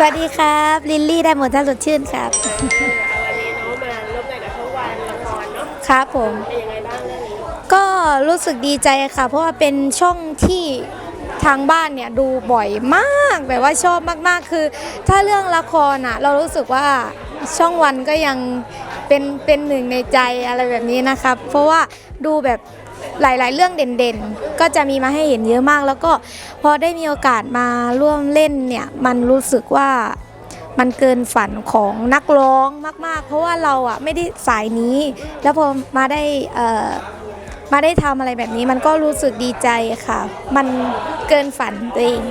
สวัสดีครับ ลิลลี่ได้หมดท่าสดชื่นครับ วันนี้น้องมาร่วมงานกับช่องวันละครเนาะครับผม เป็นยังไงบ้างเรื่องนี้ก็รู้สึกดีใจค่ะ เพราะว่าเป็นช่องที่ทางบ้านเนี่ยดูบ่อยมากแบบว่าชอบมากๆคือ ถ้าเรื่องละครอะ เรารู้สึกว่าช่องวันก็ยัง เป็นเป็นหนึ่งในใจอะไรแบบนี้นะครับ เพราะว่าดูแบบหลาย ๆ เรื่องเด่นๆ ก็จะมีมาให้เห็นเยอะมาก แล้วก็พอได้มีโอกาสมาร่วมเล่นเนี่ยมันรู้สึกว่ามันเกินฝันของนักร้องมาก ๆ เพราะว่าเราอะไม่ได้สายนี้ แล้วพอมาได้เอ่อมาได้ทำอะไรแบบนี้มันก็รู้สึกดีใจค่ะ มันเกินฝันตัวเอง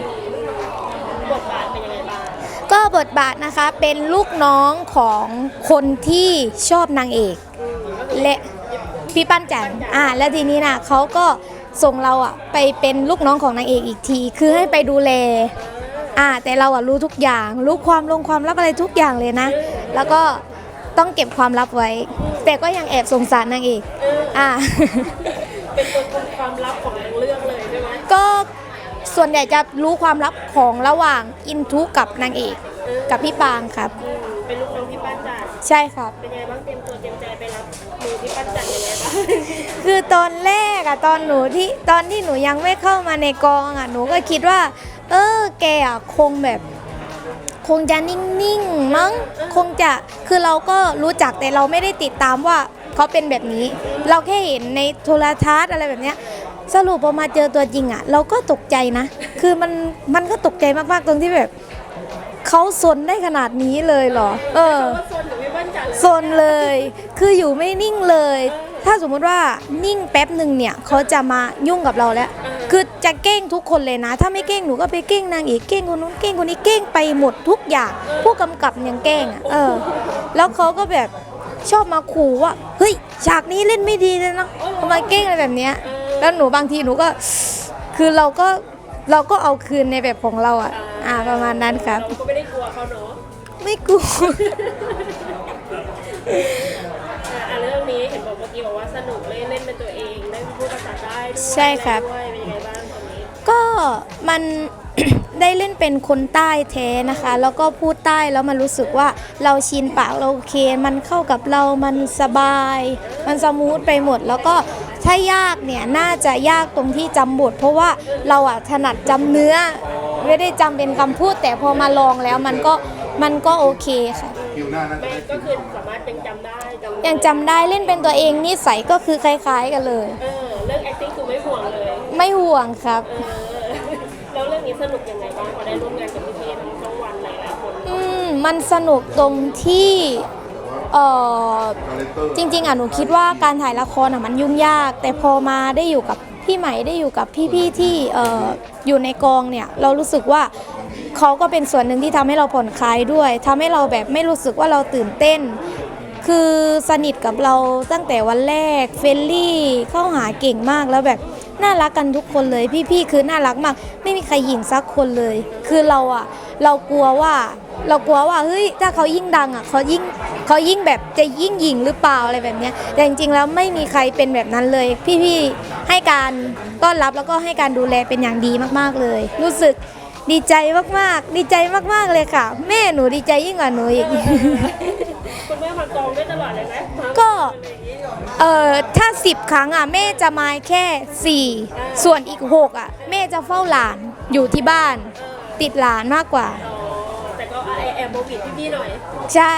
ก็บทบาทนะคะเป็นลูกน้องของคนที่ชอบนางเอก และพี่ปั้นจันทร์อ่าแล้วทีนี้นะเขาก็ส่งเราอะไปเป็นลูกน้องของนางเอกอีกที คือให้ไปดูแลอ่าแต่เราอะรู้ทุกอย่างรู้ความลงความลับอะไรทุกอย่างเลยนะ แล้วก็ต้องเก็บความลับไว้ แต่ก็ยังแอบสงสารนางเอกอ่าเป็นตัวคุมความลับของทั้งเรื่องเลยใช่ไหมก็ ส่วนใหญ่จะรู้ความลับของระหว่างอินทุกับนางเอกกับพี่ปางครับอืมเป็นลูกน้องพี่ปั้นจันทร์ใช่ครับ เป็นยังไงบ้างเตรียมตัวเตรียมใจไปรับมือพี่ปั้นจันทร์ยังไงบ้างคือตอนแรกอะตอนหนูที่ตอนที่หนูยังไม่เข้ามาในกองอะหนูก็คิดว่า เออแกอะคงแบบ คงจะนิ่งๆมั้งคงจะคือเราก็รู้จักแต่เราไม่ได้ติดตามว่าเขาเป็นแบบนี้ เราแค่เห็นในโทรทัศน์อะไรแบบเนี้ย สรุปพอมาเจอตัวจริงอะเราก็ตกใจนะ คือมันมันก็ตกใจมากๆตรงที่แบบเขาซนได้ขนาดนี้เลยเหรอ เออว่าโซนของพี่ปั้นจันทร์เลยโซนเลย คืออยู่ไม่นิ่งเลย ถ้าสมมุติว่านิ่งแป๊บหนึ่งเนี่ยเขาจะมายุ่งกับเราแล้ว คือจะเก้งทุกคนเลยนะ ถ้าไม่เก้งหนูก็ไปเก้งนางเอกเก้งคนนู้นเก้งคนนี้เก้งไปหมดทุกอย่าง ผู้กำกับยังเก้งอะ เออ แล้วเขาก็แบบชอบมาขู่ว่า เฮ้ย ฉากนี้เล่นไม่ดีเลยนะทำไมเก้งอะไรแบบเนี้ย แล้วหนูบางทีหนูก็คือเราก็เราก็เอาคืนในแบบของเราอะอ่าประมาณนั้นครับ เราก็ไม่ได้กลัวเขาเนาะไม่กลัว อะอะเรื่องนี้เห็นบอกเมื่อกี้บอกว่าสนุกเล่นเล่นเป็นตัวเองได้พูดภาษาได้ด้วยใช่ครับ ด้วยเป็นยังไงบ้างตรงนี้ก็มัน ได้เล่นเป็นคนใต้แท้นะคะ แล้วก็พูดใต้แล้วมันรู้สึกว่าเราชินปากเราโอเค มันเข้ากับเรามันสบาย มันสมูทไปหมด แล้วก็ ถ้ายากเนี่ยน่าจะยากตรงที่จำบทเพราะว่าเราอะถนัดจำเนื้อ ไม่ได้จำเป็นคำพูด แต่พอมาลองแล้วมันก็มันก็โอเคค่ะ คิวหน้าน่าจะไม่ได้ก็คือสามารถยังจำได้จำยังจำได้เล่นเป็นตัวเองนิสัยก็คือคล้าย ๆ กันเลย เออเรื่อง acting คือไม่ห่วงเลย ไม่ห่วงครับ เออ แล้วเรื่องนี้สนุกยังไงบ้างพอได้ร่วมงานกับพี่ๆทั้งช่องวันหลายๆคน อืมมันสนุกตรงที่ เออจริงๆอะหนูคิดว่าการถ่ายละครอะมันยุ่งยาก แต่พอมาได้อยู่กับพี่ใหม่ได้อยู่กับพี่ๆที่เอออยู่ในกองเนี่ยเรารู้สึกว่าเขาก็เป็นส่วนหนึ่งที่ทำให้เราผ่อนคลายด้วยทำให้เราแบบไม่รู้สึกว่าเราตื่นเต้น คือสนิทกับเราตั้งแต่วันแรกเฟรนลี่เข้าหาเก่งมากแล้วแบบน่ารักกันทุกคนเลย พี่ๆคือน่ารักมาก ไม่มีใครหยิ่งสักคนเลย คือเราอะ เรากลัวว่า เรากลัวว่าเฮ้ยถ้าเขายิ่งดังอะเขายิ่งเขายิ่งแบบจะยิ่งหยิ่งหรือเปล่าอะไรแบบเนี้ยแต่จริงๆแล้วไม่มีใครเป็นแบบนั้นเลย พี่ๆให้การต้อนรับแล้วก็ให้การดูแลเป็นอย่างดีมากๆเลย รู้สึกดีใจมากๆ ดีใจมากๆเลยค่ะ แม่หนูดีใจยิ่งกว่าหนูอีกคุณแม่มากองด้วยตลอดเลยไหมมาก็อะไรอย่างงี้เหรอเอ่อถ้าสิบครั้งอะแม่จะมาแค่สี่ส่วนอีกหกอะแม่จะเฝ้าหลานอยู่ที่บ้าน ติดหลานมากกว่าอ๋อแต่ก็แอบแอบโมบิดพี่ๆหน่อยใช่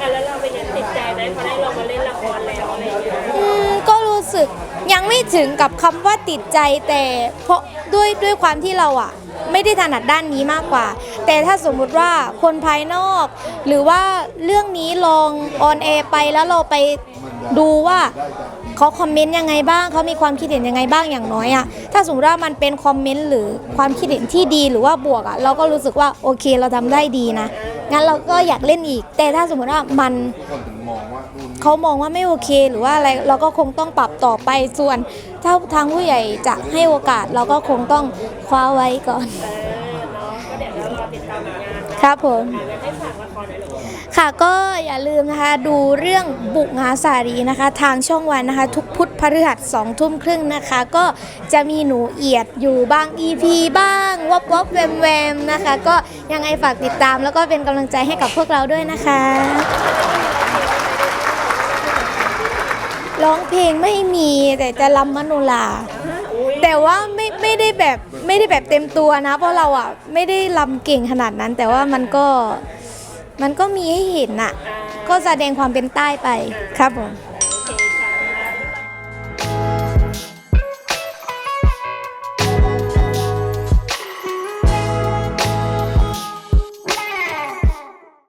อะแล้วเราเป็นยังติดใจไหมพอได้เรามาเล่นละครแล้วอะไรอย่างเงี้ยอืมก็รู้สึกยังไม่ถึงกับคำว่าติดใจแต่เพราะด้วยด้วยความที่เราอะไม่ได้ถนัดด้านนี้มากกว่า แต่ถ้าสมมุติว่าคนภายนอก หรือว่าเรื่องนี้ลองออนแอร์ไปแล้วเราไปดูว่า เขาคอมเมนต์ยังไงบ้างเขามีความคิดเห็นยังไงบ้างอย่างน้อยอะถ้าสมมติว่ามันเป็นคอมเมนต์หรือความคิดเห็นที่ดีหรือว่าบวกอะเราก็รู้สึกว่าโอเคเราทำได้ดีนะงั้นเราก็อยากเล่นอีก แต่ถ้าสมมติว่ามันคนถึงมองว่านู่นนี่เขามองว่าไม่โอเค หรือว่าอะไรเราก็คงต้องปรับต่อไปส่วน ถ้าทางผู้ใหญ่จะให้โอกาสเราก็คงต้องคว้าไว้ก่อน ครับผม ให้ฝากละค ค่ะก็อย่าลืมนะคะดูเรื่องบุกงาสารีนะคะ ทางช่องวันนะคะ ทุกพุธพฤหัสสองทุ่มครึ่งนะคะ ก็จะมีหนูเอียดอยู่บ้าง EP บ้างวบวบแวมแวมนะคะ ก็ยังไงฝากติดตามแล้วก็เป็นกำลังใจให้กับพวกเราด้วยนะคะร้องเพลงไม่มีแต่จะรำมโนราแต่ว่าไม่ไม่ได้แบบไม่ได้แบบเต็มตัวนะ เพราะเราอะไม่ได้ลำเก่งขนาดนั้น แต่ว่ามันก็ มันก็มีให้เห็นน่ะ ก็แสดงความเป็นใต้ไปครับผม